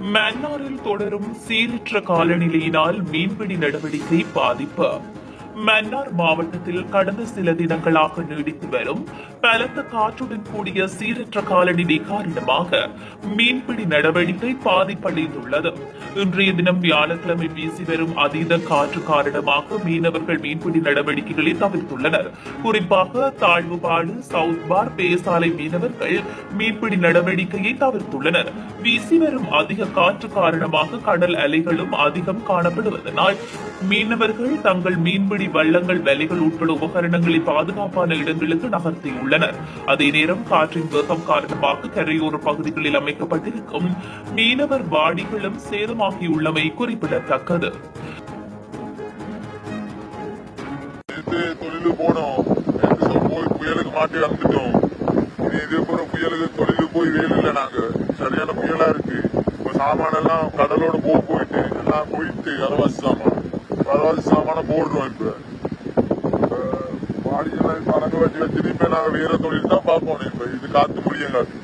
மன்னாரில் தொடரும் சீரற்ற காலநிலையினால் மீன்பிடி நடவடிக்கை பாதிப்பு. மன்னார் மாவட்டத்தில் கடந்த சில தினங்களாக நீடித்து வரும் பலத்த காற்றுடன் கூடிய சீரற்ற காலநிலை காரணமாக மீன்பிடி நடவடிக்கை பாதிப்படைந்துள்ளது. இன்றைய தினம் வியாழக்கிழமை வீசி வரும் அதீத காற்று காரணமாக மீனவர்கள் மீன்பிடி நடவடிக்கைகளை தவிர்த்துள்ளனர். குறிப்பாக தாழ்வுபாடு சவுத் பார் பேசாலை மீனவர்கள் மீன்பிடி நடவடிக்கையை தவிர்த்துள்ளனர். வீசி வரும் அதிக காற்று காரணமாக கடல் அலைகளும் அதிகம் காணப்படுவதனால் மீனவர்கள் தங்கள் மீன்பிடி வள்ளங்கள் வலைகள் உட்பட உபகரணங்களை பாதுகாப்பான இடங்களுக்கு நகர்த்தியுள்ளனர். அதே நேரம் காற்றின் வேகம் காரணமாக கரையோர பகுதிகளில் அமைக்கப்பட்டிருக்கும் மீனவர் வாடிகளும் சேதமாகியுள்ளமை குறிப்பிடத்தக்கது. போனோம். போய் புயலுக்கு மாட்டி வந்துட்டோம் இனி இதே போற புயலுக்கு தொழிலுக்கு போய் வேலை இல்லை நாங்க. சரியான புயலா இருக்கு. இப்ப சாமானெல்லாம் கடலோட போக போயிட்டு எல்லாம் போயிட்டு அரவாசி சாமான். அரவாசி சாமான போடுறோம் இப்ப. இப்ப வாடியெல்லாம் வச்சு வச்சு இனிமே நாங்க வேற தொழில் தான் பார்ப்போம். இப்ப இது காத்து முடியும் காத்து